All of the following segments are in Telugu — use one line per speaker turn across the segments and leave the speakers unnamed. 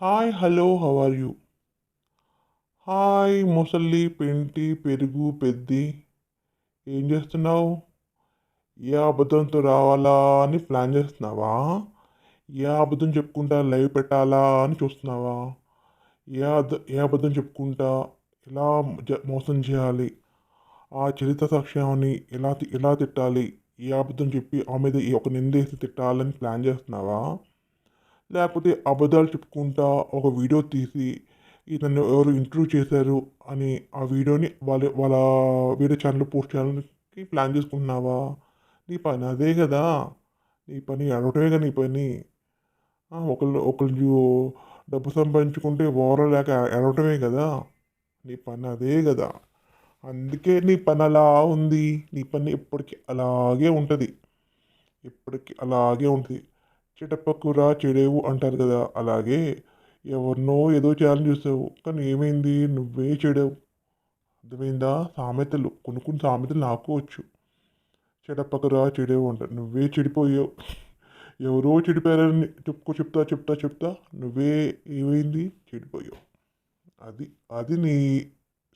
Hi hello how are you hi ముసలి పెంటి పెరుగు పెద్ది ఏం చేస్తున్నావు ఏ అబద్ధంతో రావాలా అని ప్లాన్ చేస్తున్నావా ఏ అబద్ధం చెప్పుకుంటా లైవ్ పెట్టాలా అని చూస్తున్నావా ఏ ఏ అబద్ధం చెప్పుకుంటా ఎలా జ- మోసం చేయాలి ఆ చరిత్ర సాక్ష్యాన్ని ఎలా ఎలా తిట్టాలి ఏ అబద్ధం చెప్పి ఆమె మీద ఈ ఒక నిందేసి తిట్టాలని ప్లాన్ చేస్తున్నావా లేకపోతే అబద్ధాలు చెప్పుకుంటా ఒక వీడియో తీసి ఇతను ఎవరు ఇంటర్వ్యూ చేశారు అని ఆ వీడియోని వాళ్ళ వాళ్ళ వీడియో ఛానల్ పోస్ట్ చేయడానికి ప్లాన్ చేసుకుంటున్నావా? నీ పని అదే కదా. నీ పని అడగటమే కదా నీ పని. ఒకళ్ళు ఒకళ్ళు డబ్బు సంపాదించుకుంటే ఓర లేక అడగటమే కదా. నీ పని అదే కదా. అందుకే నీ పని అలా ఉంది. నీ పని ఎప్పటికీ అలాగే ఉంటుంది. ఎప్పటికీ అలాగే ఉంటుంది. చెటపక్కురా చెడేవు అంటారు కదా అలాగే ఎవరినో ఏదో చేయాలని చూసావు కానీ ఏమైంది? నువ్వే చెడావు. అర్థమైందా? సామెతలు కొన్ని కొన్ని సామెతలు నాకు వచ్చు చెడపక్కరా చెడేవు అంటారు నువ్వే చెడిపోయావు. ఎవరో చెడిపోయారని చెప్పుకో చెప్తా చెప్తా చెప్తా నువ్వే ఏమైంది? చెడిపోయావు. అది అది నీ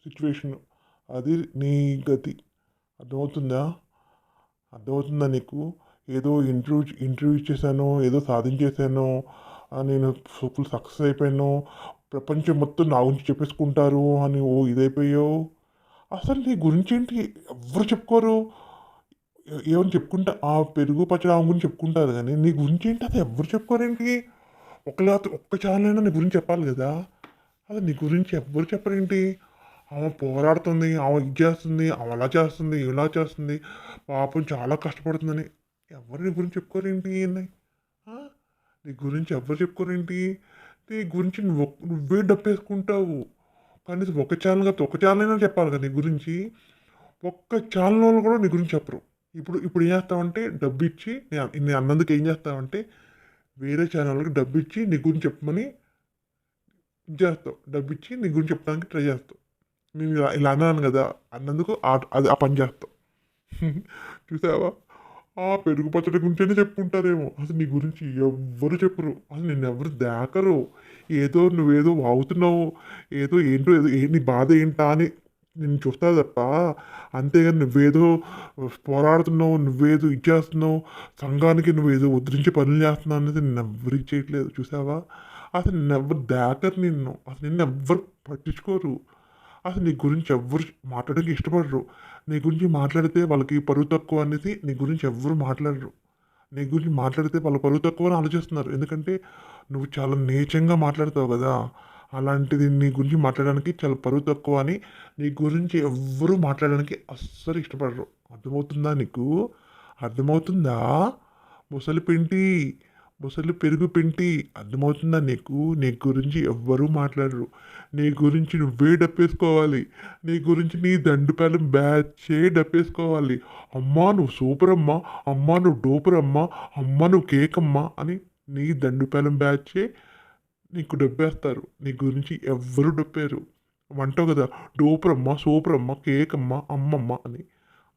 సిచ్యువేషన్ అది నీ గతి. అర్థమవుతుందా? అర్థమవుతుందా నీకు? ఏదో ఇంటర్వ్యూ ఇంటర్వ్యూ ఇచ్చేసాను ఏదో సాధించేసాను నేను ఫుల్ సక్సెస్ అయిపోయాను. ప్రపంచం మొత్తం నా గురించి చెప్పేసుకుంటారు అని ఓ ఇదైపోయావు అసలు నీ గురించి ఏంటి? ఎవరు చెప్పుకోరు. ఏమని చెప్పుకుంటా ఆ పెరుగు పచ్చడి ఆమె గురించి చెప్పుకుంటారు కానీ నీ గురించి ఏంటి? అది ఎవరు చెప్పుకోరేంటి ఒకలా ఒక్క ఛానల్ అయినా నీ గురించి చెప్పాలి కదా. అది నీ గురించి ఎవ్వరు చెప్పరేంటి ఆమె పోరాడుతుంది ఆమె ఇది చేస్తుంది ఆమె అలా చేస్తుంది ఇలా చేస్తుంది. పాపం చాలా కష్టపడుతుందని ఎవరు నీ గురించి చెప్పుకోరేంటి అన్నాయి నీ గురించి ఎవరు చెప్పుకోరేంటి? నీ గురించి నువ్వు నువ్వే డప్పేసుకుంటావు కనీసం ఒక ఛానల్ కాదు ఒక ఛానల్ అయినా చెప్పాలి కదా నీ గురించి. ఒక్క ఛానల్ వాళ్ళు కూడా నీ గురించి చెప్పరు. ఇప్పుడు ఇప్పుడు ఏం చేస్తావంటే డబ్బు ఇచ్చి నేను అన్నందుకు ఏం చేస్తావంటే వేరే ఛానల్కి డబ్బు ఇచ్చి నీ గురించి చెప్పమని చేస్తావు. డబ్బు ఇచ్చి నీ గురించి చెప్పడానికి ట్రై చేస్తావు. నేను ఇలా ఇలా అన్నాను కదా అన్నందుకు ఆ- అది ఆ పని చేస్తావు. చూసావా? ఆ పెరుగు పచ్చడి గురించేనే చెప్పుకుంటారేమో. అసలు నీ గురించి ఎవ్వరు చెప్పరు. అసలు నిన్ను దాకరు. ఏదో నువ్వేదో వాగుతున్నావు. ఏదో ఏంటో ఏదో ఏ నీ బాధ ఏంటా అని నేను చూస్తా తప్ప అంతేగాని నువ్వేదో పోరాడుతున్నావు నువ్వేదో ఇచ్చేస్తున్నావు సంఘానికి నువ్వేదో ఉద్ధరించే పనులు చేస్తున్నావు అనేది నిన్ను ఎవ్వరికి చేయట్లేదు. చూసావా? అసలు నిన్నెవ్వరు దాకరు నిన్ను. అసలు నిన్ను ఎవ్వరు పట్టించుకోరు. అసలు నీ గురించి ఎవ్వరు మాట్లాడడానికి ఇష్టపడరు. నీ గురించి మాట్లాడితే వాళ్ళకి పరువు తక్కువ అనేసి నీ గురించి ఎవ్వరు మాట్లాడరు. నీ గురించి మాట్లాడితే వాళ్ళ పరువు తక్కువ అని ఆలోచిస్తున్నారు. ఎందుకంటే నువ్వు చాలా నీచంగా మాట్లాడతావు కదా. అలాంటిది నీ గురించి మాట్లాడడానికి చాలా పరువు తక్కువ అని నీ గురించి ఎవ్వరూ మాట్లాడడానికి అస్సలు ఇష్టపడరు. అర్థమవుతుందా నీకు? అర్థమవుతుందా? ముసలి పింటి ముసలి పెరుగు పింటి అర్థమవుతుందా? నీకు నీ గురించి ఎవ్వరూ మాట్లాడరు. నీ గురించి నువ్వే డప్పేసుకోవాలి. నీ గురించి నీ దండుపాలెం బ్యాచే డప్పేసుకోవాలి. అమ్మా నువ్వు సూపర్ అమ్మా అమ్మా నువ్వు డోపర్ అమ్మా అమ్మా నువ్వు కేక్ అమ్మా అని నీ దండుపాలెం బ్యాచే నీకు డబ్బేస్తారు నీ గురించి ఎవ్వరు డప్పారు. అంటావు కదా డోపర్ అమ్మ సూపర్ అమ్మ కేక్ అమ్మ అమ్మమ్మ అని.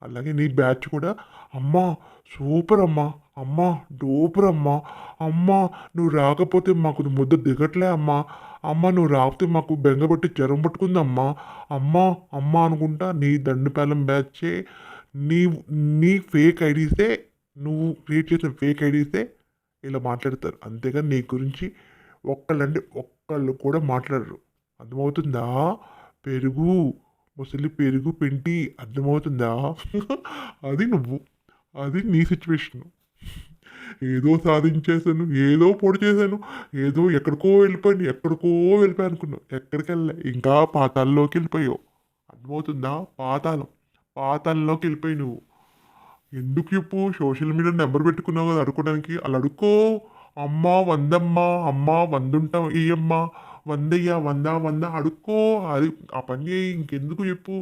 అలాగే నీ బ్యాచ్ కూడా అమ్మా సూపర్ అమ్మా అమ్మా డోపర్ అమ్మా అమ్మా నువ్వు రాకపోతే మాకు ముద్ద దిగట్లే అమ్మా అమ్మ నువ్వు రాకపోతే మాకు బెంగబట్టి జ్వరం పట్టుకుందమ్మా అమ్మా అమ్మ అనుకుంటా నీ దండుపాలెం బ్యాచే నీ నీ ఫేక్ ఐడీసే నువ్వు క్రియేట్ చేసిన ఫేక్ ఐడీసే ఇలా మాట్లాడతారు. అంతేగాని నీ గురించి ఒక్కళ్ళంటే ఒక్కళ్ళు కూడా మాట్లాడరు. అర్థమవుతుందా? పెరుగు. ముసలి పెరుగు పెంటి అర్థమవుతుందా? అది నువ్వు. అది నీ సిచ్యువేషన్ ఏదో సాధించేశాను ఏదో పొడి చేశాను ఏదో ఎక్కడికో వెళ్ళిపోయాను ఎక్కడికో వెళ్ళిపోయాను అనుకున్నావు. ఎక్కడికి వెళ్ళలే ఇంకా పాతాల్లోకి వెళ్ళిపోయావు. అర్థమవుతుందా? పాతాళం. పాతాళంలోకి వెళ్ళిపోయి నువ్వు. ఎందుకు చెప్పు? సోషల్ మీడియా నెంబర్ పెట్టుకున్నావు కదా అడుక్కోవడానికి అలా అడుక్కో. అమ్మ వందమ్మ అమ్మ వందుంటాం ఈ అమ్మ వందయ్యా వంద వంద అడుక్కో అది ఆ పని చేయి ఇంకెందుకు చెప్పు?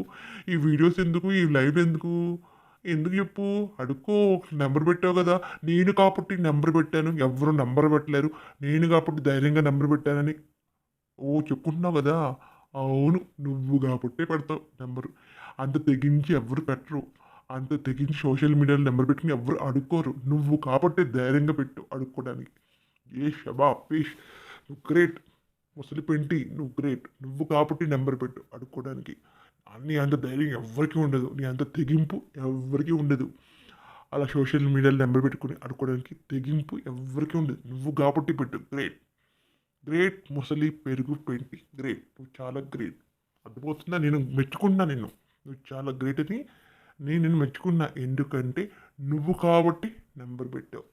ఈ వీడియోస్ ఎందుకు? ఈ లైవ్ ఎందుకు? ఎందుకు చెప్పు? అడుక్కో నెంబర్ పెట్టావు కదా నేను కాబట్టి నెంబర్ పెట్టాను ఎవరు నెంబర్ పెట్టలేరు నేను కాబట్టి ధైర్యంగా నెంబర్ పెట్టానని. ఓ చెప్పుకుంటున్నావు కదా? అవును నువ్వు కాబట్టే పెడతావు నెంబరు. అంత తెగించి ఎవరు పెట్టరు. అంత తెగించి సోషల్ మీడియాలో నెంబర్ పెట్టుకుని ఎవరు అడుక్కోరు. నువ్వు కాబట్టి ధైర్యంగా పెట్టు అడుక్కోవడానికి ఏ షబా పీష్ గ్రేట్. ముసలి పెంటి నువ్వు గ్రేట్ నువ్వు కాబట్టి నెంబర్ పెట్టు. అడుక్కోవడానికి నీ అంత ధైర్యం ఎవ్వరికీ ఉండదు. నీ అంత తెగింపు ఎవ్వరికీ ఉండదు. అలా సోషల్ మీడియాలో నెంబర్ పెట్టుకుని అడుక్కోవడానికి తెగింపు ఎవ్వరికీ ఉండదు. నువ్వు కాబట్టి పెట్టు. గ్రేట్ గ్రేట్ ముసలి పెరుగు పెంటి. గ్రేట్ నువ్వు చాలా గ్రేట్ అర్థమవుతుందా? నేను మెచ్చుకున్నా నిన్ను. నువ్వు చాలా గ్రేట్ అని నేను నిన్ను మెచ్చుకున్నా. ఎందుకంటే నువ్వు కాబట్టి నెంబర్ పెట్టావు.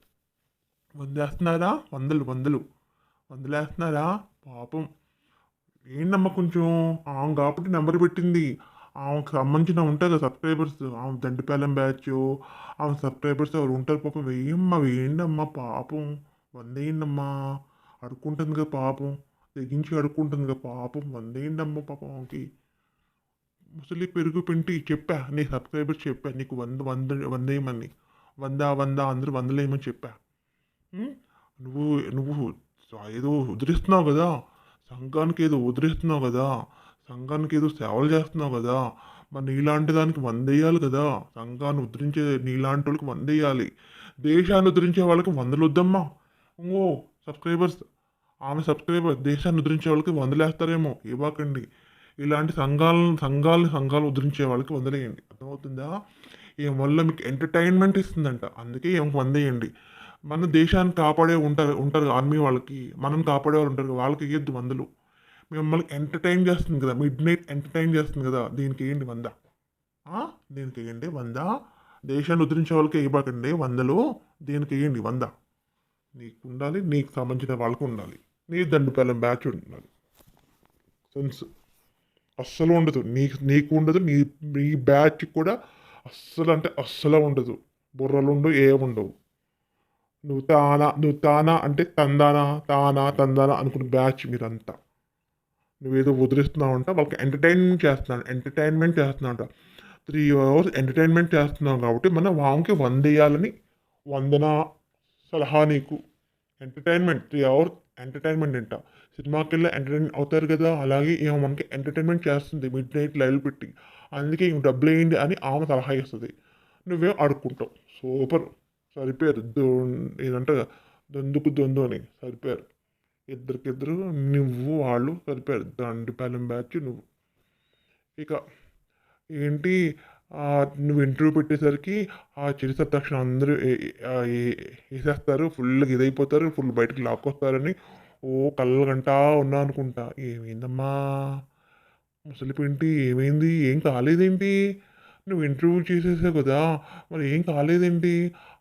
వందేస్తున్నారా? వందలు వందలు. వందలేస్తున్నారా? పాపం. ఏంటమ్మా కొంచెం? ఆమె కాబట్టి నెంబర్ పెట్టింది. ఆమెకు సంబంధించిన ఉంటుంది కదా సబ్స్క్రైబర్స్. ఆమె దండిపాలెం బ్యాచ్ ఆమె సబ్స్క్రైబర్స్ ఎవరు ఉంటారు పాపం. వేయమ్మా వేయండమ్మా పాపం? వందేయండమ్మా అడుక్కుంటుంది కదా పాపం. తెగించి అడుక్కుంటుంది కదా పాపం. వందేయండమ్మా పాపం ఆమెకి? ముసలి పెరుగు పెంటి చెప్పా. నీ సబ్స్క్రైబర్స్ చెప్పా. నీకు వంద వంద వందేయమని వంద వంద అందరూ వందలేయమని చెప్పా? నువ్వు నువ్వు ఏదో ఉద్రిస్తున్నావు కదా సంఘానికి ఏదో ఉద్రిస్తున్నావు కదా సంఘానికి ఏదో సేవలు చేస్తున్నావు కదా మరి నీలాంటి దానికి వందేయాలి కదా సంఘాన్ని ఉద్ధరించే నీలాంటి వాళ్ళకి వందేయాలి దేశాన్ని ఉద్ధరించే వాళ్ళకి వందలు వద్దమ్మా ఓ సబ్స్క్రైబర్స్ ఆమె సబ్స్క్రైబర్ దేశాన్ని ఉద్ధరించే వాళ్ళకి వందలేస్తారేమో ఇవ్వకండి ఇలాంటి సంఘాలను సంఘాలను సంఘాలు ఉద్ధరించే వాళ్ళకి వందలేయండి. అర్థమవుతుందా? ఏం వల్ల మీకు ఎంటర్టైన్మెంట్ ఇస్తుందంట అందుకే ఏం వందేయండి. మన దేశాన్ని కాపాడే ఉంటారు ఉంటారు ఆర్మీ వాళ్ళకి. మనం కాపాడే వాళ్ళు ఉంటారు వాళ్ళకి ఇవ్వద్దు వందలు మిమ్మల్ని ఎంటర్టైన్ చేస్తుంది కదా మిడ్ నైట్ ఎంటర్టైన్ చేస్తుంది కదా దీనికి వేయండి వంద? దీనికి వేయండి వంద? దేశాన్ని ఉద్ధరించే వాళ్ళకి ఇవ్వకండి వందలు. దీనికి వేయండి వంద? నీకు ఉండాలి నీకు సంబంధించిన వాళ్ళకు ఉండాలి. నీ దండుపాలెం బ్యాచ్ ఉండాలి. సెన్స్. అస్సలు ఉండదు. నీకు నీకు ఉండదు నీ నీ బ్యాచ్ కూడా అస్సలు అంటే అస్సలు ఉండదు. బుర్రలు ఉండవు ఏముండవు. నువ్వు తానా నువ్వు తానా అంటే తందానా తానా తందానా అనుకున్న బ్యాచ్ మీరంతా. నువ్వేదో వదిలిస్తున్నావు అంట వాళ్ళకి ఎంటర్టైన్మెంట్ చేస్తున్నాను ఎంటర్టైన్మెంట్ చేస్తున్నావు త్రీ అవర్స్ ఎంటర్టైన్మెంట్ చేస్తున్నావు కాబట్టి మనం వానికి వందేయాలని వందన సలహా నీకు. ఎంటర్టైన్మెంట్ త్రీ అవర్స్ ఎంటర్టైన్మెంట్ అంట. సినిమాకి వెళ్ళి ఎంటర్టైన్ అవుతారు కదా అలాగే ఈమె మనకి ఎంటర్టైన్మెంట్ చేస్తుంది మిడ్ నైట్ లైవ్ పెట్టి. అందుకే ఈమె డబ్బులు వేయండి అని ఆమె సలహా ఇస్తుంది. నువ్వేం అడుక్కుంటావు? సూపర్ సరిపోయారు దో ఏదంటే దొందుకు దొందు అని సరిపోయారు ఇద్దరికిద్దరు నువ్వు వాళ్ళు సరిపోయారు దండిపాలెం బ్యాచ్ నువ్వు. ఇక ఏంటి నువ్వు ఇంటర్వ్యూ పెట్టేసరికి ఆ చిరు సత్తాక్షణ అందరూ వేసేస్తారు. ఫుల్గా ఇదైపోతారు. ఫుల్ బయటకు లాక్కొస్తారని ఓ కళ్ళగంటా ఉన్నా అనుకుంటా. ఏమైందమ్మా? ముసలిపింటి? ఏమైంది? ఏం కాలేదేంటి? నువ్వు ఇంటర్వ్యూ చేసేసావు కదా మరి ఏం కాలేదేంటి?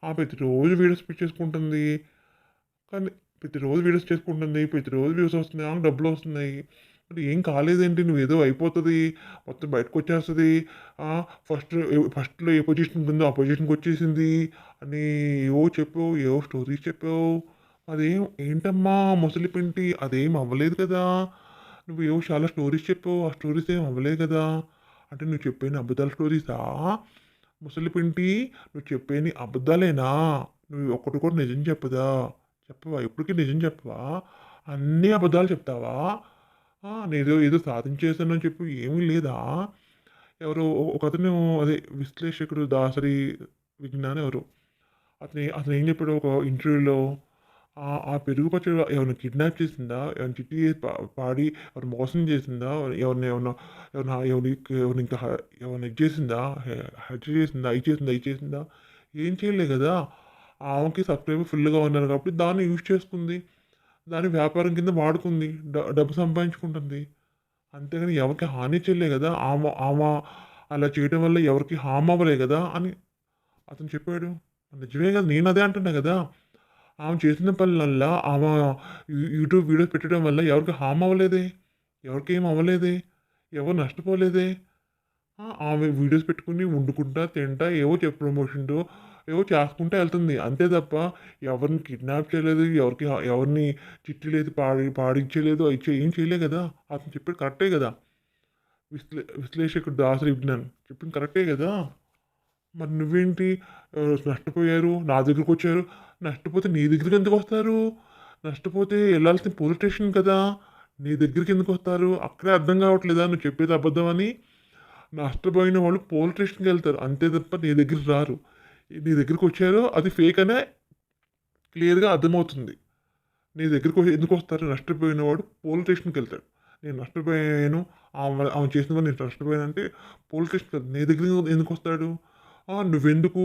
ఆ ప్రతిరోజు వీడియోస్ చేసుకుంటుంది. కానీ ప్రతిరోజు వీడియోస్ చేసుకుంటుంది ప్రతిరోజు వ్యూస్ వస్తున్నాయి డబ్బులు వస్తున్నాయి. మరి ఏం కాలేదేంటి? నువ్వు ఏదో అయిపోతుంది మొత్తం బయటకు వచ్చేస్తుంది. ఫస్ట్ ఫస్ట్లో ఏ పొజిషన్ ఉంటుందో ఆ పొజిషన్కి వచ్చేసింది అని ఏవో చెప్పావు ఏవో స్టోరీస్ చెప్పావు. అదేం ఏంటమ్మా ముసలి పింటి? అదేం అవ్వలేదు కదా. నువ్వు ఏవో చాలా స్టోరీస్ చెప్పావు ఆ స్టోరీస్ ఏం అవ్వలేదు కదా. అంటే నువ్వు చెప్పేని అబద్ధాల స్టోరీసా ముసలిపింటి నువ్వు చెప్పేని అబద్ధాలేనా? నువ్వు ఒక్కటి కూడా నిజం చెప్పదా? చెప్పవా? ఎప్పటికీ నిజం చెప్పవా? అన్ని అబద్ధాలు చెప్తావా? నేదో ఏదో సాధించేసానని చెప్పి ఏమీ లేదా? ఎవరో ఒక అతను అదే విశ్లేషకుడు దాసరి విజ్ఞాన్ ఎవరు. అతని అతను ఏం చెప్పాడు ఒక ఇంటర్వ్యూలో ఆ ఆ పెరుగు పచ్చడి ఎవరిని కిడ్నాప్ చేసిందా ఎవరిని చిట్టి చేసి పా- పాడి ఎవరిని మోసం చేసిందా ఎవరిని ఎవరిని ఎవరిని ఎవరిని ఎవరిని ఇంకా హ- ఎవరిని ఇది చేసిందా హత్య చేసిందా ఇది చేసిందా ఇది చేసిందా ఏం చేయలే కదా ఆమెకి సబ్స్క్రైబర్ ఫుల్గా ఉన్నారు కాబట్టి దాన్ని యూజ్ చేసుకుంది దాన్ని వ్యాపారం కింద వాడుకుంది డ- డబ్బు సంపాదించుకుంటుంది అంతేగాని ఎవరికి హాని చేయలే కదా ఆమె ఆమె అలా చేయడం వల్ల ఎవరికి హామ్ అవ్వలే కదా అని అతను చెప్పాడు నిజమే కదా నేను అదే అంటున్నా కదా ఆమె చేసిన పనులల్లా ఆమె యూట్యూబ్ వీడియోస్ పెట్టడం వల్ల ఎవరికి హామ్ అవ్వలేదే? ఎవరికి ఏం అవ్వలేదే? ఎవరు నష్టపోలేదే? ఆమె వీడియోస్ పెట్టుకుని వండుకుంటా తింటా ఏవో చెప్ప ప్రమోషన్తో ఏవో చేసుకుంటూ వెళ్తుంది. అంతే తప్ప ఎవరిని కిడ్నాప్ చేయలేదు ఎవరికి ఎవరిని చిట్టలేదు పాడి పాడించలేదు ఇచ్చే ఏం చేయలేదు కదా? అతను చెప్పేది కరెక్టే కదా? విశ్లే విశ్లేషకుడు దాసరి విజ్ఞాన్ చెప్పింది కరెక్టే కదా? మరి నువ్వేంటి? నష్టపోయారు నా దగ్గరకు వచ్చారు. నష్టపోతే నీ దగ్గరికి ఎందుకు వస్తారు? నష్టపోతే వెళ్ళాల్సిన పోలీస్ స్టేషన్ కదా. నీ దగ్గరికి ఎందుకు వస్తారు? అక్కడే అర్థం కావట్లేదా? నువ్వు చెప్పేది అబద్ధం అని. నష్టపోయిన వాళ్ళు పోలీస్ స్టేషన్కి వెళ్తారు. అంతే తప్ప నీ దగ్గరికి రారు. నీ దగ్గరికి వచ్చారో అది ఫేక్ అనే క్లియర్గా అర్థమవుతుంది. నీ దగ్గరికి ఎందుకు వస్తారు? నష్టపోయిన వాడు పోలీస్ స్టేషన్కి వెళ్తాడు. నేను నష్టపోయాను ఆమె ఆమె చేసిన వల్ల నేను నష్టపోయానంటే పోలీస్ స్టేషన్కి వెళ్తాడు నీ దగ్గరికి ఎందుకు వస్తాడు? నువ్వెందుకు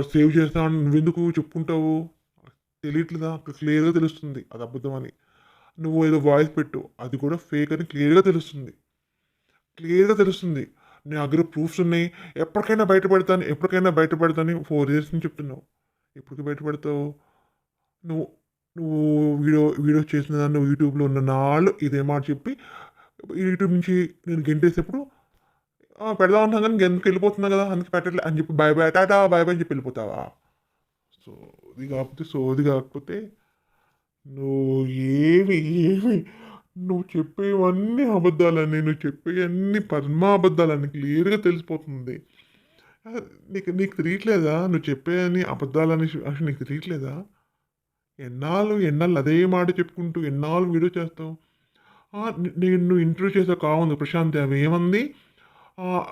సేవ్ చేస్తా నువ్వెందుకు చెప్పుకుంటావు? తెలియట్లేదా? క్లియర్గా తెలుస్తుంది అది అబద్ధం అని. నువ్వు ఏదో వాయిస్ పెట్టు అది కూడా ఫేక్ అని క్లియర్గా తెలుస్తుంది. క్లియర్గా తెలుస్తుంది. నీ దగ్గర ప్రూఫ్స్ ఉన్నాయి. ఎప్పటికైనా బయటపడతాను ఎప్పటికైనా బయటపడతాను. ఫోర్ ఇయర్స్ నుంచి చెప్తున్నావు. ఎప్పటికి బయటపడతావు? నువ్వు నువ్వు వీడియో వీడియో చేసిన దాన్ని నువ్వు యూట్యూబ్లో ఉన్న నాళ్ళు ఇదే మాట చెప్పి యూట్యూబ్ నుంచి నేను గెంటేసేప్పుడు పెడదాం అంటాం కానీ ఎందుకు వెళ్ళిపోతున్నా కదా అందుకే పెట్టట్లే. అని చెప్పి bye bye tata bye bye అని చెప్పి వెళ్ళిపోతావా? సో ఇది కాకపోతే సోది కాకపోతే నువ్వు ఏమి ఏమి నువ్వు చెప్పేవన్నీ అబద్ధాలని నువ్వు చెప్పేవన్నీ పరమా అబద్ధాలని క్లియర్గా తెలిసిపోతుంది. నీకు నీకు తెలియట్లేదా? నువ్వు చెప్పేవన్నీ అబద్ధాలని అసలు నీకు తెలియట్లేదా? ఎన్నాళ్ళు ఎన్నాళ్ళు అదే మాట చెప్పుకుంటూ ఎన్నాళ్ళు వీడియో చేస్తావు? నేను నువ్వు ఇంటర్వ్యూ చేసావు కావుంది ప్రశాంత్ అవి ఏమంది?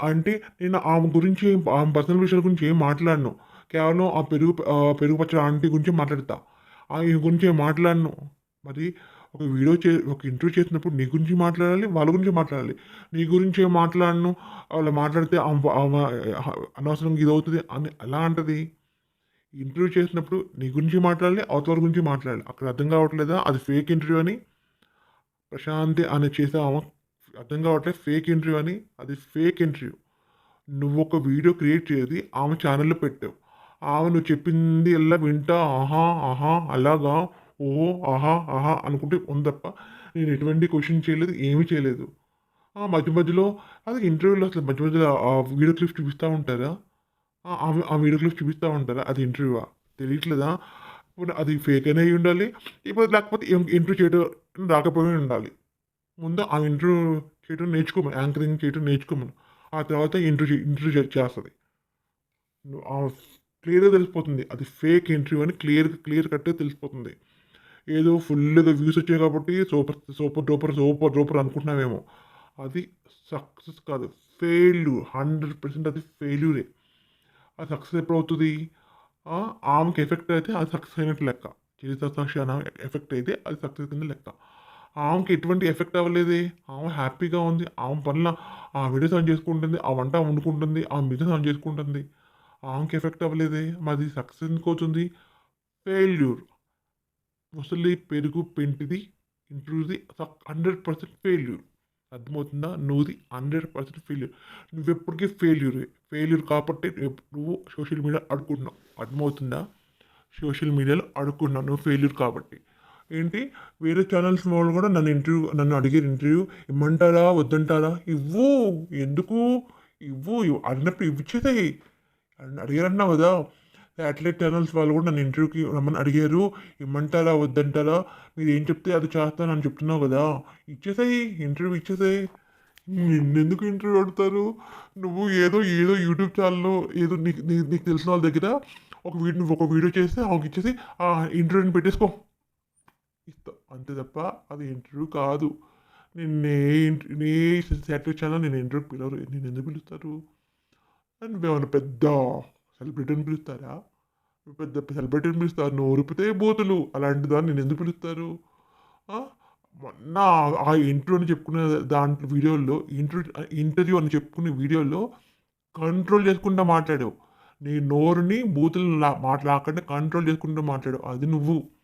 అంటే నేను ఆమె గురించి ఆమె పర్సనల్ విషయాల గురించి ఏం మాట్లాడను. కేవలం ఆ పెరుగు ఆ, పెరుగు పచ్చడి ఆంటీ గురించి మాట్లాడతా. ఆ ఈ గురించి ఏం మాట్లాడను? మరి ఒక వీడియో చే ఒక ఇంటర్వ్యూ చేసినప్పుడు నీ గురించి మాట్లాడాలి వాళ్ళ గురించి మాట్లాడాలి. నీ గురించి ఏం మాట్లాడను? వాళ్ళు మాట్లాడితే అనవసరంగా ఇది అవుతుంది అని ఎలా అంటది? ఇంటర్వ్యూ చేసినప్పుడు నీ గురించి మాట్లాడాలి అవతల గురించి మాట్లాడాలి. అక్కడ అర్థం కావట్లేదా? అది ఫేక్ ఇంటర్వ్యూ అని? ప్రశాంతి అని చేసే ఆమె అర్థం కావట్లేదు ఫేక్ ఇంటర్వ్యూ అని. అది ఫేక్ ఇంటర్వ్యూ నువ్వు ఒక వీడియో క్రియేట్ చేసి ఆమె ఛానల్లో పెట్టావు. ఆమె నువ్వు చెప్పింది ఎలా వింటా ఆహా ఆహా అలాగా ఓహో ఆహా ఆహా అనుకుంటే ఉందప్ప నేను ఎటువంటి క్వశ్చన్ చేయలేదు ఏమీ చేయలేదు. ఆ మధ్య మధ్యలో అది ఇంటర్వ్యూలో అసలు మధ్య మధ్యలో ఆ వీడియో క్లిప్స్ చూపిస్తూ ఉంటారా? ఆమె ఆ- వీడియో క్లిప్స్ చూపిస్తూ ఉంటారా? అది ఇంటర్వ్యూవా తెలియట్లేదా? ఇప్పుడు అది ఫేక్ అయినా ఉండాలి ఇప్పుడు లేకపోతే ఇంటర్వ్యూ చేయడం రాకపోయి ఉండాలి. ముందు ఆ ఇంటర్వ్యూ చేయడం నేర్చుకోమని యాంకరింగ్ చేయడం నేర్చుకోమను. ఆ తర్వాత ఇంటర్వ్యూ ఇంటర్వ్యూ చేస్తుంది. క్లియర్గా తెలిసిపోతుంది. అది ఫేక్ ఇంటర్వ్యూ అని క్లియర్ క్లియర్ కట్గా తెలిసిపోతుంది. ఏదో ఫుల్గా వ్యూస్ వచ్చాయి కాబట్టి super super duper super duper అనుకుంటున్నామేమో అది సక్సెస్ కాదు. ఫెయిల్యూర్. హండ్రెడ్ పర్సెంట్ అది ఫెయిల్యూరే. ఆ సక్సెస్ ఎప్పుడు అవుతుంది ఆమెకి ఎఫెక్ట్ అయితే అది సక్సెస్ అయినట్టు లెక్క. చరిత్ర సాక్షి అన్న ఎఫెక్ట్ అయితే అది సక్సెస్ కింద లెక్క. ఆమెకి ఎటువంటి ఎఫెక్ట్ అవ్వలేదే. ఆమె హ్యాపీగా ఉంది. ఆమె పనుల ఆ వీడియోస్ ఆన్ చేసుకుంటుంది ఆ వంట వండుకుంటుంది ఆ బిజినెస్ ఆన్ చేసుకుంటుంది. ఆమెకి ఎఫెక్ట్ అవ్వలేదే. మాది సక్సెస్ ఎందుకు అవుతుంది ఫెయిల్యూర్. ముసలి పెరుగు పెంటిది ఇంటర్వ్యూది హండ్రెడ్ పర్సెంట్ ఫెయిల్యూర్. అర్థమవుతుందా? నువ్వుది హండ్రెడ్ పర్సెంట్ ఫెయిల్యూర్. నువ్వు ఎప్పటికీ ఫెయిల్యూర్. ఫెయిల్యూర్ కాబట్టి నువ్వు సోషల్ మీడియా అడుగుతున్నావు అర్థమవుతుందా? సోషల్ మీడియాలో అడుగుతున్నావు నువ్వు ఫెయిల్యూర్ కాబట్టి. ఏంటి? వేరే ఛానల్స్ వాళ్ళు కూడా నన్ను ఇంటర్వ్యూ నన్ను అడిగారు ఇంటర్వ్యూ ఇమ్మంటారా? వద్దంటారా? ఇవ్వు. ఎందుకు? ఇవ్వు. అడిగినప్పుడు ఇచ్చేసాయి. అడిగారన్నావు కదా. శాటిలైట్ ఛానల్స్ వాళ్ళు కూడా నన్ను ఇంటర్వ్యూకి రమ్మని అడిగారు. ఇమ్మంటారా? వద్దంటారా? మీరు ఏం చెప్తే అది చేస్తాను అని చెప్తున్నావు కదా. ఇచ్చేసాయి. ఇంటర్వ్యూ ఇచ్చేసాయి. నిన్నెందుకు ఇంటర్వ్యూ అడుగుతారు? నువ్వు ఏదో ఏదో యూట్యూబ్ ఛానల్లో ఏదో నీకు నీ- నీకు తెలిసిన వాళ్ళ దగ్గర ఒక వీడియో ఒక వీడియో చేస్తే ఆమెకి ఇచ్చేసి ఆ ఇంటర్వ్యూని పెట్టేసుకో. ఇస్తా అంతే తప్ప అది ఇంటర్వ్యూ కాదు. నిన్నే నే శాటిలైట్ ఛానల్ నేను ఇంటర్వ్యూ పిలవరు నేను ఎందుకు పిలుస్తారు? అండ్ నువ్వేమైనా పెద్ద సెలబ్రిటీని పిలుస్తారా? పెద్ద సెలబ్రిటీని పిలుస్తారు నోరుపితే బూతులు. అలాంటి దాన్ని నేను ఎందుకు పిలుస్తారు? ఆ? మొన్న ఆ ఇంటర్వ్యూ అని చెప్పుకునే దాంట్లో వీడియోల్లో ఇంటర్వ్యూ ఇంటర్వ్యూ అని చెప్పుకునే వీడియోలో కంట్రోల్ చేసుకుంటూ మాట్లాడావు. నీ నోరుని బూతులు మాట్లాడకుండా కంట్రోల్ చేసుకుంటూ మాట్లాడావు. అది నువ్వు.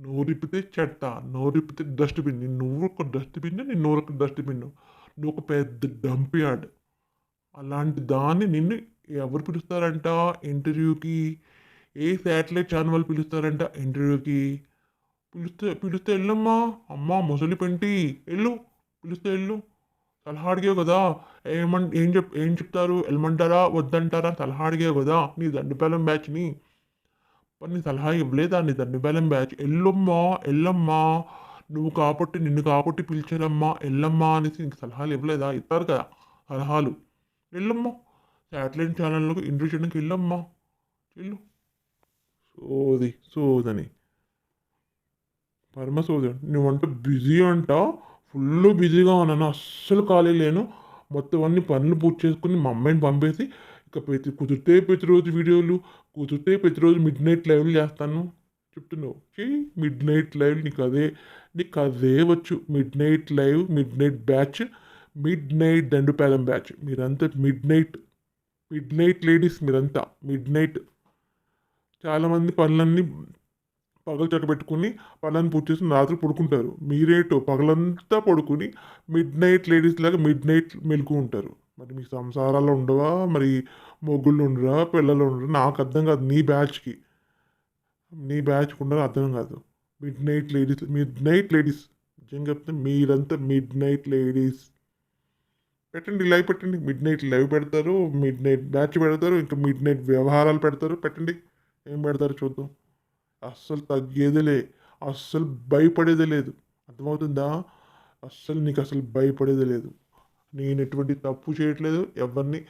నోరిపితే చెత్త నోరిపితే డస్ట్బిన్ నీ నువ్వు ఒక డస్ట్బిన్ నీ నోరు ఒక డస్ట్బిన్ నువ్వు ఒక పెద్ద డంప్ యార్డ్ అలాంటి దాన్ని నిన్ను ఎవరు పిలుస్తారంట? ఇంటర్వ్యూకి ఏ శాటిలైట్ ఛానల్ వాళ్ళు పిలుస్తారంట? ఇంటర్వ్యూకి. పిలిస్తే పిలిస్తే వెళ్ళమ్మా అమ్మా ముసలి పెంటి వెళ్ళు పిలిస్తే వెళ్ళు సలహా అడిగావు కదా. ఏమంట ఏం చెప్ ఏం చెప్తారు? వెళ్ళమంటారా? వద్దంటారా? సలహా అడిగావు కదా. నీ దండుపేలం బ్యాచ్ని మరి నీ సలహా ఇవ్వలేదా నీ దండుపాలెం బ్యాచ్. ఎల్లమ్మా ఎల్లమ్మా నువ్వు కాబట్టి నిన్ను కాబట్టి పిలిచారమ్మా ఎల్లమ్మా అనేసి నీకు సలహాలు ఇవ్వలేదా ఇస్తారు కదా సలహాలు. వెళ్ళమ్మా శాటిలైట్ ఛానల్లోకి ఇంటర్వ్యూ చేయడానికి వెళ్ళమ్మా వెళ్ళు సోది సోదని. పరమ సోది నువ్వంటే బిజీ అంట. ఫుల్ బిజీగా ఉన్నాను. అస్సలు ఖాళీ లేను. మొత్తం అన్ని పనులు పూర్తి చేసుకుని మా అమ్మాయిని పంపేసి ఇక ప్రతి కుదిరితే ప్రతిరోజు వీడియోలు కుదిరితే ప్రతిరోజు మిడ్ నైట్ లైవ్లు చేస్తాను. చెప్తున్నావు. చెయ్యి మిడ్ నైట్ లైవ్ నీకు అదే నీకు అదే వచ్చు. Midnight live midnight batch midnight Dandupalem batch మీరంతా midnight midnight ladies మీరంతా మిడ్ నైట్ చాలామంది పనులన్నీ పగలు చెట్టు పెట్టుకుని పనులను పూర్తి చేసి రాత్రి పడుకుంటారు. మీరేటో పగలంతా పడుకుని మిడ్ నైట్ లేడీస్ లాగా మిడ్ నైట్ మెలుగు ఉంటారు. మరి మీ సంసారాలు ఉండవా? మరి మొగ్గుళ్ళు ఉండరా? పిల్లలు ఉండరా? నాకు అర్థం కాదు నీ బ్యాచ్కి. నీ బ్యాచ్కి ఉండరా? అర్థం కాదు. Midnight ladies midnight ladies నిజంగా చెప్తే మీరంతా మిడ్ నైట్ లేడీస్ పెట్టండి లైవ్ పెట్టండి. మిడ్ నైట్ లైవ్ పెడతారు మిడ్ నైట్ బ్యాచ్ పెడతారు ఇంకా మిడ్ నైట్ వ్యవహారాలు పెడతారు. పెట్టండి ఏం పెడతారు చూద్దాం. అస్సలు తగ్గేదే అస్సలు భయపడేదే లేదు. అర్థమవుతుందా? అస్సలు నీకు అసలు భయపడేదే లేదు. నేను ఎటువంటి తప్పు చేయట్లేదు. ఎవరిని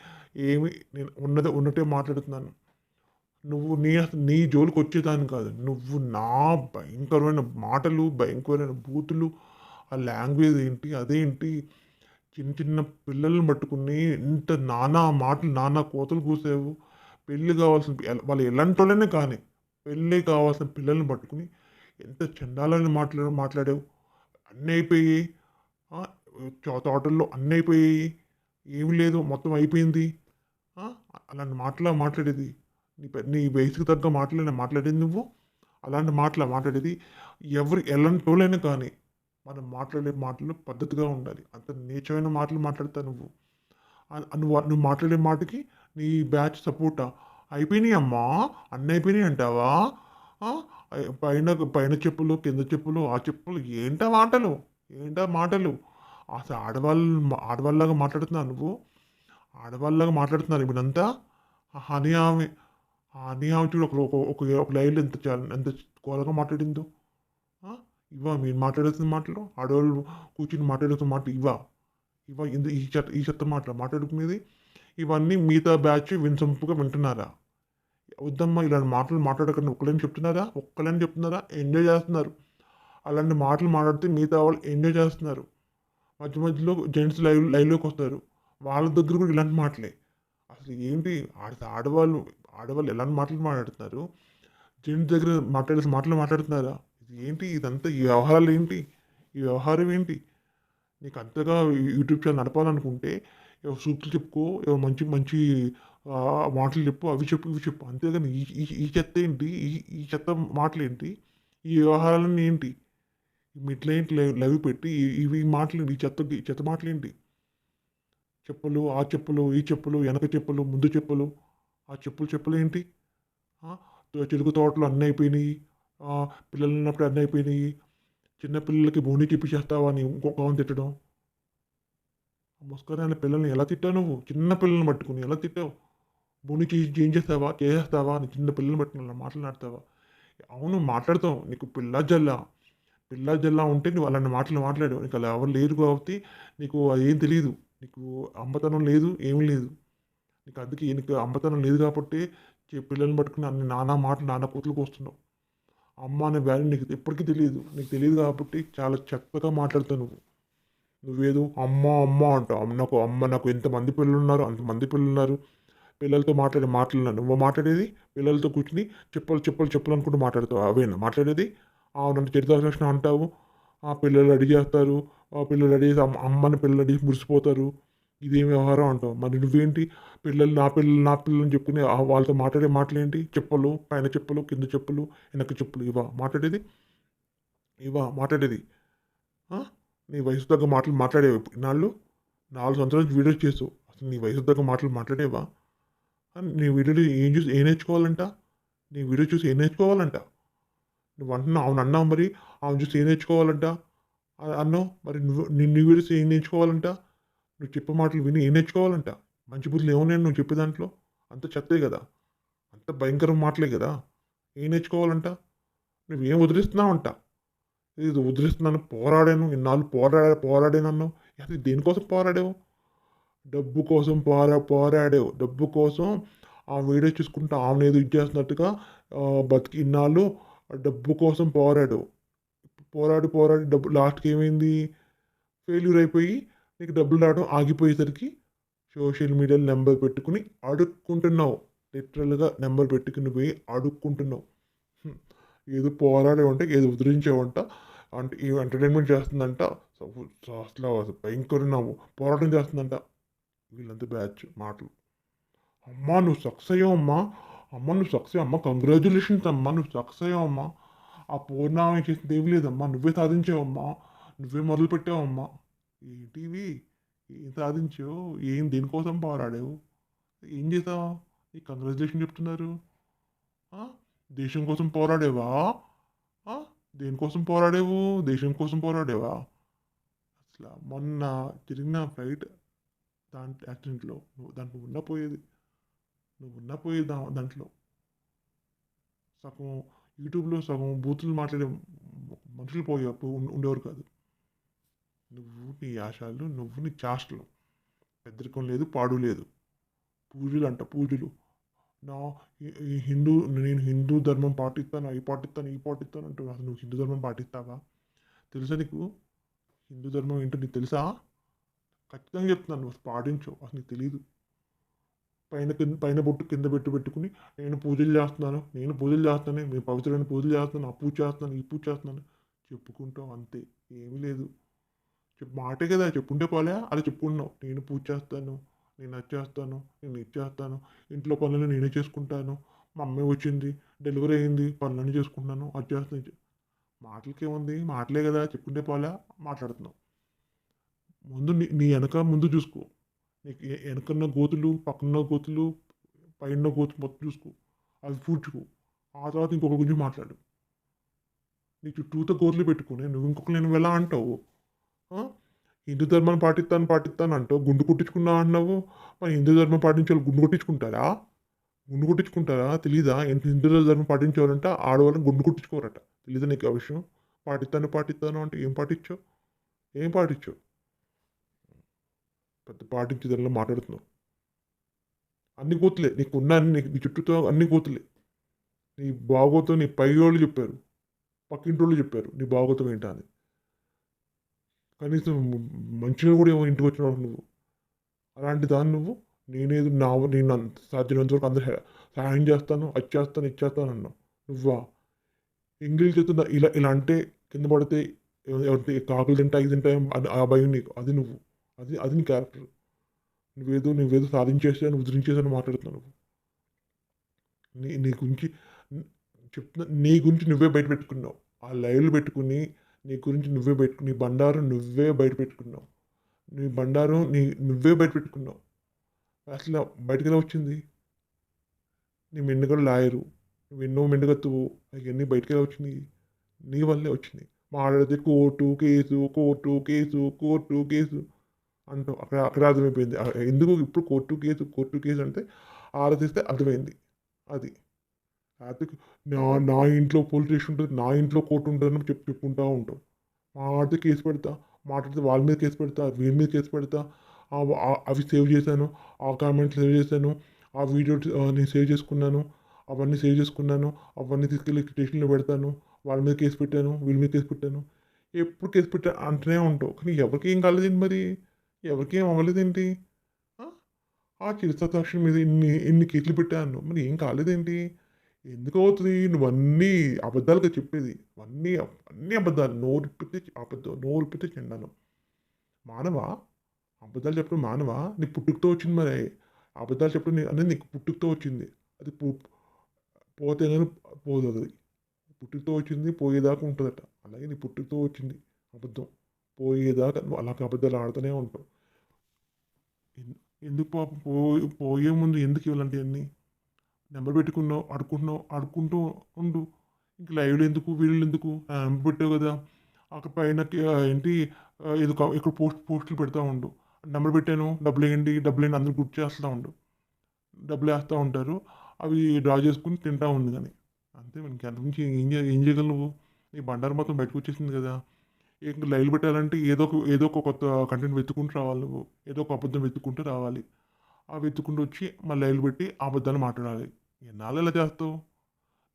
ఏమి నేను ఉన్నది ఉన్నట్టే మాట్లాడుతున్నాను. నువ్వు నీ నీ జోలికి వచ్చేదాన్ని కాదు. నువ్వు నా భయంకరమైన మాటలు భయంకరమైన బూతులు ఆ లాంగ్వేజ్ ఏంటి అదేంటి? చిన్న చిన్న పిల్లల్ని పట్టుకుని ఇంత నానా మాటలు నానా కోతలు కూసావు. పెళ్ళి కావాల్సిన వాళ్ళు ఎలాంటి వాళ్ళనే కానీ పెళ్ళి కావాల్సిన పిల్లల్ని పట్టుకుని ఎంత చండాలని మాట్లాడ మాట్లాడావు. అన్నీ అయిపోయి తోటల్లో అన్నీ అయిపోయాయి ఏమి లేదు మొత్తం అయిపోయింది. అలాంటి మాటలా మాట్లాడేది. నీ నీ వయసుకు తగ్గ మాట్లాడిన మాట్లాడేది నువ్వు. అలాంటి మాటలా మాట్లాడేది ఎవరు ఎలాంటి వాళ్ళైనా కానీ మనం మాట్లాడే మాటలు పద్ధతిగా ఉండాలి. అంత నీచమైన మాటలు మాట్లాడతా నువ్వు. నువ్వు నువ్వు మాట్లాడే మాటకి నీ బ్యాచ్ సపోర్టా? అయిపోయినాయి అమ్మా. అన్నీ అయిపోయినాయి అంటావా? పైన పైన చెప్పులు కింద చెప్పులు ఆ చెప్పులు ఏంటా మాటలు? ఏంటా మాటలు? అసలు ఆడవాళ్ళు ఆడవాళ్ళలాగా మాట్లాడుతున్నావు నువ్వు? ఆడవాళ్ళలాగా మాట్లాడుతున్నారు ఇప్పుడంతా? హనీ ఆమె హనీ ఆమె చూడు ఒక ఒక- ఒక లైన్లో ఎంత ఎంత ఘోరంగా మాట్లాడిందో. ఇవా మీరు మాట్లాడుతున్న మాటలు? ఆడవాళ్ళు కూర్చుని మాట్లాడుతున్న మాట ఇవా ఇవా ఇంత ఈ చెత్త ఈ చెత్త మాటలు మాట్లాడుకునేది? ఇవన్నీ మిగతా బ్యాచ్ వినసొంపుగా వింటున్నారా? వద్దమ్మా ఇలాంటి మాటలు మాట్లాడకండి. ఒక్కలేని చెప్తున్నారా? ఒక్కలేని చెప్తున్నారా? ఎంజాయ్ చేస్తున్నారు. అలాంటి మాటలు మాట్లాడితే మిగతా వాళ్ళు ఎంజాయ్ చేస్తున్నారు. మధ్య మధ్యలో జెంట్స్ లైవ్ లైవ్లోకి వస్తారు వాళ్ళ దగ్గర కూడా ఇలాంటి మాటలే. అసలు ఏంటి? ఆడ ఆడవాళ్ళు ఆడవాళ్ళు ఎలాంటి మాటలు మాట్లాడుతున్నారు? జెంట్స్ దగ్గర మాట్లాడే మాటలు మాట్లాడుతున్నారా? ఇది ఏంటి? ఇదంతా ఈ వ్యవహారాలు ఏంటి? ఈ వ్యవహారం ఏంటి? నీకు అంతగా యూట్యూబ్ ఛానల్ నడపాలనుకుంటే ఏవో సూక్తులు చెప్పుకో ఏవో మంచి మంచి మాటలు చెప్పు అవి చెప్పు ఇవి చెప్పు. అంతేగాని ఈ ఈ ఈ చెత్త ఏంటి? ఈ ఈ చెత్త మాటలు ఏంటి? ఈ వ్యవహారాలన్నీ ఏంటి? ఈ ఏంటి లైవ్ పెట్టి ఈ- ఇవి మాటలు ఈ చెత్త ఈ చెత్త మాటలు ఏంటి చెప్పులు ఆ చెప్పులు ఈ చెప్పులు వెనక చెప్పులు ముందు చెప్పులు ఆ చెప్పులు చెప్పులు ఏంటి చెరుకు తోటలు అన్నీ అయిపోయినాయి. పిల్లలు ఉన్నప్పుడు అన్నీ అయిపోయినాయి. చిన్నపిల్లలకి బోని తిప్పిచేస్తావా అని ఇంకొక ఆమె తిట్టడం. ముస్కరైన పిల్లల్ని ఎలా తిట్టావు నువ్వు? చిన్న పిల్లల్ని పట్టుకుని ఎలా తిట్టావు? బోని చేసి ఏం చేస్తావా చేసేస్తావా అని చిన్న పిల్లల్ని పట్టుకుని మాట్లాడతావా అవును మాట్లాడతావు నీకు పిల్ల జల్లా. పిల్ల జల్లా ఉంటే నువ్వు అలాంటి మాటలు మాట్లాడు. నీకు అలా ఎవరు లేరు కాబట్టి నీకు అది ఏం తెలియదు నీకు అమ్మతనం లేదు ఏమీ లేదు. నీకు అందుకే నీకు అమ్మతనం లేదు కాబట్టి పిల్లల్ని పట్టుకుని అన్ని నానా మాటలు నానా కూతులకు వస్తున్నావు అమ్మ అనే వాల్యూ నీకు ఎప్పటికీ తెలియదు నీకు తెలియదు కాబట్టి చాలా చక్కగా మాట్లాడుతావు నువ్వు. నువ్వేదో అమ్మ అమ్మ అంటావు. అమ్మ నాకు అమ్మ నాకు ఎంతమంది పిల్లలు ఉన్నారు అంతమంది పిల్లలు ఉన్నారు. పిల్లలతో మాట్లాడే మాట్లాడినా నువ్వు మాట్లాడేది పిల్లలతో కూర్చుని చెప్పలు చెప్పలు చెప్పలు అనుకుంటూ మాట్లాడతావు. అవేనా మాట్లాడేది? నన్ను చరిత్ర అంటావు. ఆ పిల్లలు రెడీ చేస్తారు. ఆ పిల్లలు రెడీ చేసి అమ్మ అమ్మని పిల్లలు రెడీ చేసి మురిసిపోతారు. ఇదేం వ్యవహారం అంటావు? మరి నువ్వేంటి? పిల్లలు నా పిల్లలు నా పిల్లలు అని చెప్పుకుని వాళ్ళతో మాట్లాడే మాటలు ఏంటి చెప్పులు పైన చెప్పులు కింద చెప్పులు వెనక చెప్పులు ఇవా మాట్లాడేది? ఇవా మాట్లాడేది? నీ వయసు తగ్గ మాటలు మాట్లాడేవి ఇన్నాళ్ళు? నాలుగు సంవత్సరాలు వీడియోస్ చేసావు అసలు నీ వయసు తగ్గ మాటలు మాట్లాడేవా? నీ వీడియోలు ఏం చూసి ఏం నేర్చుకోవాలంట? నీ వీడియో చూసి ఏం నేర్చుకోవాలంట? నువ్వు అంటున్నావు అవును అన్నావు మరి. ఆమె చూసి ఏం నేర్చుకోవాలంట. అన్నావు మరి నువ్వు నువ్వు చూసి ఏం నేర్చుకోవాలంట. నువ్వు చెప్పే మాటలు విని ఏం నేర్చుకోవాలంట? మంచి బుద్ధులు ఏమున్నాయి నువ్వు చెప్పే దాంట్లో. అంత చెత్తే కదా. అంత భయంకరం మాటలే కదా. ఏం నేర్చుకోవాలంట? నువ్వేం వదిలిస్తున్నావంట? ఇది వదిలిస్తున్నాను పోరాడాను ఇన్నాళ్ళు పోరాడా పోరాడానన్నావు అది దేనికోసం పోరాడావు? డబ్బు కోసం పోరా పోరాడావు. డబ్బు కోసం ఆ వీడియో చూసుకుంటూ ఆమెను ఏదో ఇచ్చేస్తున్నట్టుగా చేస్తున్నట్టుగా బతికి ఇన్నాళ్ళు డబ్బు కోసం పోరాడు. పోరాడి పోరాడి డబ్బు లాస్ట్కి ఏమైంది? ఫెయిల్యూర్ అయిపోయి నీకు డబ్బులు రావడం ఆగిపోయేసరికి సోషల్ మీడియాలో నెంబర్ పెట్టుకుని అడుక్కుంటున్నావు. లిటరల్గా నెంబర్ పెట్టుకుని పోయి అడుక్కుంటున్నావు. ఏదో పోరాడేవంట ఏదో ఉద్ధరించేవంట అంటే ఈ ఎంటర్టైన్మెంట్ చేస్తుందంట. అసలు అసలు పోరాటం చేస్తుందంట. వీళ్ళంతా బ్యాచ్ మాటలు. అమ్మా నువ్వు సక్సెస్ అయ్యావు అమ్మా అమ్మ నువ్వు సక్సెస్ అమ్మ కంగ్రాచులేషన్స్ అమ్మ నువ్వు సక్సెస్ అయ్యావు అమ్మా. ఆ పూర్ణామం చేసింది ఏం లేదమ్మా నువ్వే సాధించావమ్మా నువ్వే మొదలుపెట్టావమ్మా ఏంటివి ఏం సాధించావు? ఏం దేనికోసం పోరాడావు? ఏం చేసావు? ఈ కంగ్రాచులేషన్ చెప్తున్నారు. దేశం కోసం పోరాడేవా? దేనికోసం పోరాడేవు? దేశం కోసం పోరాడేవా? అసలు మొన్న జరిగిన ఫ్లైట్ దాంట్ యాక్సిడెంట్లో నువ్వు దాంట్లో పోయేది నువ్వు ఉన్నపోయి దా- దాంట్లో సగం యూట్యూబ్లో సగం బూతులు మాట్లాడే మనుషులు పోయే ఉండేవారు కాదు. నువ్వు నీ ఆశాలు నువ్వు నీ చాష్టలు. పెద్దరికం లేదు పాడు లేదు. పూజలు అంట పూజలు. నా ఈ- హిందూ నేను హిందూ ధర్మం పాటిస్తాను అవి పాటిస్తాను ఈ పాటిస్తాను అంటూ అసలు నువ్వు హిందూ ధర్మం పాటిస్తావా? తెలుసా నీకు? హిందూ ధర్మం ఏంటో నీకు తెలుసా? ఖచ్చితంగా చెప్తున్నాను నువ్వు పాటించవు అసలు నీకు తెలియదు పైన కింద పైన బొట్టు కింద పెట్టు పెట్టుకుని నేను పూజలు చేస్తున్నాను నేను పూజలు చేస్తున్నాను మీ పవిత్రమైన పూజలు చేస్తున్నాను ఆ పూజ చేస్తున్నాను ఈ పూజ చేస్తున్నాను. చెప్పుకుంటావు అంతే ఏమీ లేదు. చెప్పు మాటే కదా చెప్పుంటే పోలే అలా చెప్పుకున్నావు నేను పూజ చేస్తాను నేను అది చేస్తాను నేను ఇది చేస్తాను ఇంట్లో పనులు నేనే చేసుకుంటాను మా అమ్మాయి వచ్చింది డెలివరీ అయింది పనులన్నీ చేసుకుంటున్నాను అది చేస్తాను మాటలకి ఏముంది మాటలే కదా చెప్పుకుంటే పోలే మాట్లాడుతున్నావు. ముందు నీ నీ వెనక ముందు చూసుకో. నీకు వెనకన్న గోతులు పక్కన గోతులు పైన గోతులు మొత్తం చూసుకో. అది పూడ్చుకో. ఆ తర్వాత ఇంకొకరి గురించి మాట్లాడు. నీ చుట్టూతో గోతులు పెట్టుకుని నువ్వు ఇంకొకరు నేను ఎలా అంటావు. హిందూ ధర్మాన్ని పాటిస్తాను పాటిస్తాను అంటావు. గుండు కొట్టించుకున్నా అంటున్నావు. మరి హిందూ ధర్మం పాటించే వాళ్ళు గుండు కొట్టించుకుంటారా? గుండు కొట్టించుకుంటారా? తెలీదా? ఎంత హిందూ ధర్మం పాటించేవారంటే? ఆడవాళ్ళని గుండు కొట్టించుకోరట. తెలీదా నీకు ఆ విషయం? పాటిస్తాను పాటిస్తాను అంటే ఏం పాటించావు? ఏం పాటించావు? పెద్ద పాటించి దానిలో మాట్లాడుతున్నావు. అన్ని కోతులే. నీకున్న అన్ని నీ చుట్టూతో అన్ని కూతులే. నీ బాగోతం నీ పై వాళ్ళు చెప్పారు. పక్కింటి వాళ్ళు చెప్పారు. నీ బాగోతం ఏంటా అని. కనీసం మంచిగా కూడా ఏమో ఇంటికి వచ్చినావు నువ్వు. అలాంటి దాన్ని నువ్వు నేనేది నా నేను అంత సాధ్యమైనంత వరకు అందరూ సహాయం చేస్తాను అది చేస్తాను ఇది చేస్తాను అన్నావు. నువ్వా? ఎంగిల్ చేస్తున్న ఇలా ఇలా అంటే కింద పడితే ఎవ- కాకులు తింటా ఇది తింటా ఆ భయం నీకు. అది నువ్వు. అది అది నీ క్యారెక్టర్ నువ్వేదో నువ్వేదో సాధించేసాను ఉద్ధరించేసాను మాట్లాడుతున్నావు నీ నీ గురించి చెప్తున్నా నీ గురించి నువ్వే బయట పెట్టుకున్నావు. ఆ లైవ్లు పెట్టుకుని నీ గురించి నువ్వే పెట్టుకుని నీ బండారం నువ్వే బయట పెట్టుకున్నావు. నీ బండారం నీ నువ్వే బయట పెట్టుకున్నావు. అసలు బయటకు ఎలా వచ్చింది? నీ మెండుగలు లాయరు. నువ్వు ఎన్నో మెండుగత్తువు. అవన్నీ బయటకు ఎలా వచ్చింది నీ వల్లే వచ్చింది మాట్లాడితే court case court case court case. అంటావు అక్కడ అక్కడ అర్థమైపోయింది ఎందుకు ఇప్పుడు కోర్టు కేసు కోర్టు కేసు అంటే ఆలోచిస్తే అర్థమైంది. అది. లేకపోతే నా నా ఇంట్లో పోలీస్ స్టేషన్ ఉంటుంది నా ఇంట్లో కోర్టు ఉంటుందని చెప్పి చెప్పుకుంటూ ఉంటాం. మాట్లాడితే కేసు పెడతా మాట్లాడితే వాళ్ళ మీద కేసు పెడతా వీళ్ళ మీద కేసు పెడతా. అవి సేవ్ చేశాను ఆ కామెంట్ సేవ్ చేశాను ఆ వీడియో నేను సేవ్ చేసుకున్నాను అవన్నీ సేవ్ చేసుకున్నాను అవన్నీ తీసుకెళ్ళి స్టేషన్లో పెడతాను వాళ్ళ మీద కేసు పెట్టాను వీళ్ళ మీద కేసు పెట్టాను. ఎప్పుడు కేసు పెట్టా అంటూనే ఉంటావు కానీ ఎవరికి ఏం కాలేదండి మరి? ఎవరికి ఏం అవ్వలేదేంటి? ఆ? ఆ మీద ఇన్ని ఇన్ని కేసులు పెట్టాను. మరి ఏం కాలేదేంటి? ఎందుకు అవుతుంది? నువ్వన్నీ అబద్ధాలుగా చెప్పేది. అన్నీ అన్నీ అబద్ధాలు. నోరు పెట్టి అబద్ధం నోరు పెట్టి చెండాను మానవ? అబద్ధాలు చెప్పడం మానవ? నీ పుట్టుకతో వచ్చింది మరి. అబద్ధాలు చెప్పడం అనేది నీకు పుట్టుకతో వచ్చింది. అది పో పోతే కానీ పోదు అది. పుట్టుకతో వచ్చింది పోయేదాకా ఉంటుందట. అలాగే నీ పుట్టుకతో వచ్చింది. అబద్ధం. పోయేదాకా నువ్వు అలా అబద్ధాలు ఆడుతూనే ఉంటావు ఎందుకు పాపం పోయే పోయే ముందు ఎందుకు ఇవ్వాలంటే నెంబర్ పెట్టుకున్నావు ఆడుకుంటున్నావు ఆడుకుంటూ ఉండు. ఇంక లైవ్లు ఎందుకు వీళ్ళు ఎందుకు? నెంబర్ పెట్టావు కదా. అక్కడ పైన ఏంటి? ఇది ఏదో ఇక్కడ పోస్ట్ పోస్టులు పెడతా ఉండు. నెంబర్ పెట్టాను డబ్బులు వేయండి డబ్బులు వేయండి అందరూ గుర్తు చేస్తూ ఉండు. డబ్బులు వేస్తూ ఉంటారు. అవి డ్రా చేసుకుని తింటా ఉంది కానీ అంతే మనకి అంత నుంచి ఏం ఏం చేయగలవు? నీ బండారం మొత్తం బయటకు వచ్చేసింది కదా. ఇంక లైవ్ పెట్టాలంటే ఏదో ఒక ఏదో ఒక కొత్త కంటెంట్ వెతుకుంటూ రావాలి నువ్వు. ఏదో ఒక అబద్ధం వెతుక్కుంటూ రావాలి. ఆ వెతుక్కుంటూ వచ్చి మళ్ళీ లైవ్ పెట్టి ఆ అబద్ధాన్ని మాట్లాడాలి. ఎన్నాళ్ళు ఎలా చేస్తావు?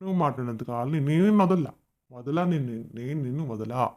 నువ్వు మాట్లాడినంత కావాలి నేను వదలా వదలా నేను నేను నిన్ను వదలా.